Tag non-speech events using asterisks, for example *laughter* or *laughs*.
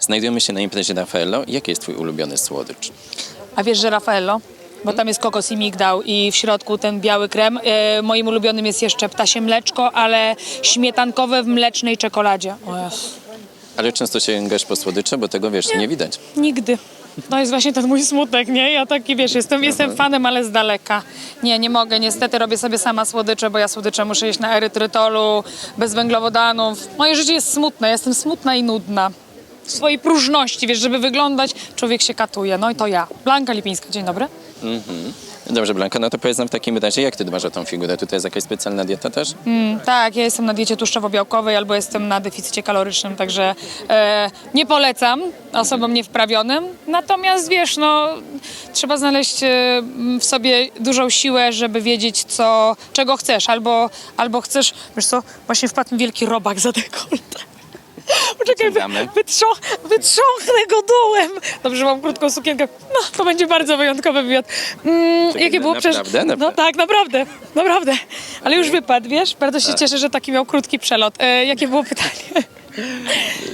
Znajdujemy się na imprezie Raffaello. Jaki jest twój ulubiony słodycz? A wiesz, że Raffaello? Bo tam jest kokos i migdał i w środku ten biały krem. E, moim ulubionym jest jeszcze ptasie mleczko, ale śmietankowe w mlecznej czekoladzie. O Jezu. Ale często sięgasz po słodycze, bo tego wiesz, nie widać. Nigdy. To jest właśnie ten mój smutek, nie? Ja taki, wiesz, jestem, jestem fanem, ale z daleka. Nie, nie mogę, niestety robię sobie sama słodycze, bo ja słodycze muszę jeść na erytrytolu, bez węglowodanów. Moje życie jest smutne, jestem smutna i nudna. W swojej próżności, wiesz, żeby wyglądać, człowiek się katuje. No i to ja. Blanka Lipińska, dzień dobry. Dobrze, Blanka, no to powiedz nam w takim razie, jak ty dbasz o tą figurę? Tutaj jest jakaś specjalna dieta też? Mm, tak, ja jestem na diecie tłuszczowo-białkowej albo jestem na deficycie kalorycznym, także e, nie polecam osobom niewprawionym. Natomiast wiesz, no, trzeba znaleźć e, w sobie dużą siłę, żeby wiedzieć, co, czego chcesz. Albo, albo chcesz, wiesz co, właśnie wpadł mi wielki robak za dekoltę. *laughs* Poczekaj, wy, Wyciągamy. wytrząch, wytrząchnę go dołem. Dobrze, mam krótką sukienkę. No, to będzie bardzo wyjątkowy wywiad. Mm, jakie było przecież... naprawdę? No Naprawdę? tak, naprawdę, naprawdę. Ale już wypadł, wiesz? Bardzo się cieszę, że taki miał krótki przelot. E, jakie było pytanie? *laughs*